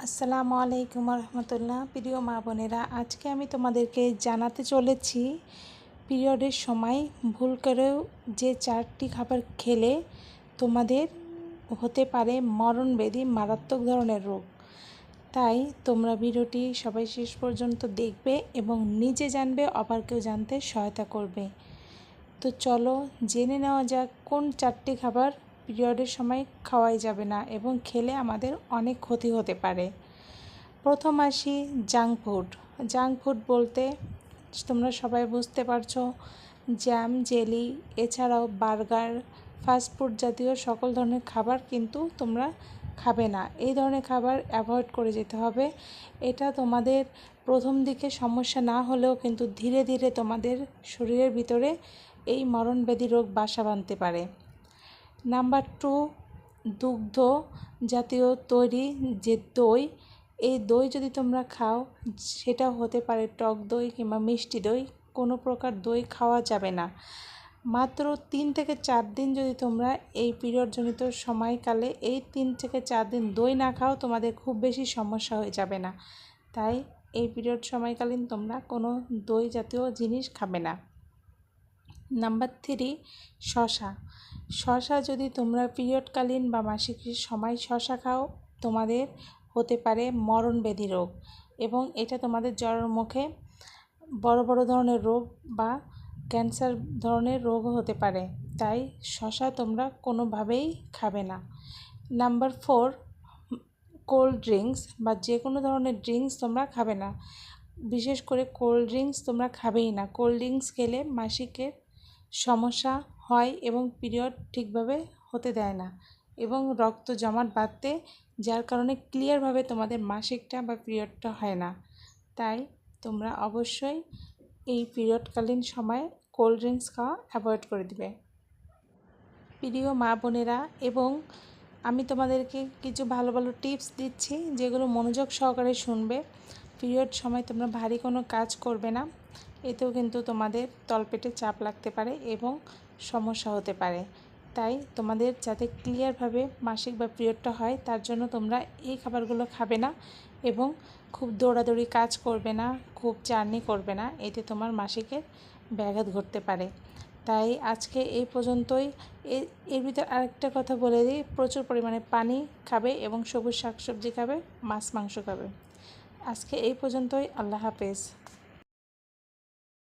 আসসালামু আলাইকুম রহমতুল্লাহ। প্রিয় মা বোনেরা, আজকে আমি তোমাদেরকে জানাতে চলেছি পিরিয়ডের সময় ভুল করেও যে চারটি খাবার খেলে তোমাদের হতে পারে মরণবেদী মারাত্মক ধরনের রোগ। তাই তোমরা ভিডিওটি সবাই শেষ পর্যন্ত দেখবে এবং নিজে জানবে অপরকেও জানতে সহায়তা করবে। তো চলো জেনে নেওয়া যাক কোন চারটি খাবার পিরিয়ডের সময় খাওয়াই যাবে না এবং খেলে আমাদের অনেক ক্ষতি হতে পারে। প্রথম আসি জাঙ্ক ফুড। জাঙ্ক ফুড বলতে তোমরা সবাই বুঝতে পারছ, জ্যাম, জেলি, এছাড়াও বার্গার ফাস্টফুড জাতীয় সকল ধরনের খাবার কিন্তু তোমরা খাবে না। এই ধরনের খাবার অ্যাভয়েড করে যেতে হবে। এটা তোমাদের প্রথম দিকে সমস্যা না হলেও কিন্তু ধীরে ধীরে তোমাদের শরীরের ভিতরে এই মরণব্যাধি রোগ বাসা বাঁধতে পারে। নাম্বার টু, দুগ্ধ জাতীয় তৈরি যে দই, এই দই যদি তোমরা খাও সেটা হতে পারে টক দই কিংবা মিষ্টি দই, কোনো প্রকার দই খাওয়া যাবে না। মাত্র তিন থেকে চার দিন যদি তোমরা এই পিরিয়ডজনিত সময়কালে এই তিন থেকে চার দিন দই না খাও, তোমাদের খুব বেশি সমস্যা হয়ে যাবে না। তাই এই পিরিয়ড সময়কালীন তোমরা কোনো দই জাতীয় জিনিস খাবে না। নাম্বার থ্রি শশা শশা যদি তোমরা পিরিয়ডকালীন বা মাসিকের সময় শশা খাও, তোমাদের হতে পারে মরণব্যাধি রোগ এবং এটা তোমাদের জ্বরের মুখে বড় বড় ধরনের রোগ বা ক্যান্সার ধরনের রোগও হতে পারে। তাই শশা তোমরা কোনোভাবেই খাবে না। নাম্বার ফোর, কোল্ড ড্রিঙ্কস বা যে কোনো ধরনের ড্রিঙ্কস তোমরা খাবে না। বিশেষ করে কোল্ড ড্রিঙ্কস তোমরা খাবেই না। কোল্ড ড্রিঙ্কস খেলে মাসিকের সমস্যা হয় এবং পিরিয়ড ঠিকভাবে হতে দেয় না এবং রক্ত জমাট বাঁধতে, যার কারণে ক্লিয়ারভাবে তোমাদের মাসিকটা বা পিরিয়ডটা হয় না। তাই তোমরা অবশ্যই এই পিরিয়ডকালীন সময়ে কোল্ড ড্রিঙ্কস খাওয়া অ্যাভয়েড করে দিবে। প্রিয় মা বোনেরা, এবং আমি তোমাদেরকে কিছু ভালো ভালো টিপস দিচ্ছি যেগুলো মনোযোগ সহকারে শুনবে। পিরিয়ড সময় তোমরা ভারী কোনো কাজ করবে না, এতেও কিন্তু তোমাদের তলপেটে চাপ লাগতে পারে এবং সমস্যা হতে পারে। তাই তোমাদের যাতে ক্লিয়ারভাবে মাসিক বা পিরিয়ডটা হয়, তার জন্য তোমরা এই খাবারগুলো খাবে না এবং খুব দৌড়াদৌড়ি কাজ করবে না, খুব জার্নি করবে না, এতে তোমার মাসিকের ব্যাঘাত ঘটতে পারে। তাই আজকে এই পর্যন্তই। এর ভিতরে আরেকটা কথা বলে দিই, প্রচুর পরিমাণে পানি খাবে এবং সবুজ শাকসবজি খাবে, মাছ মাংস খাবে। আজকে এই পর্যন্তই, আল্লাহ হাফেজ।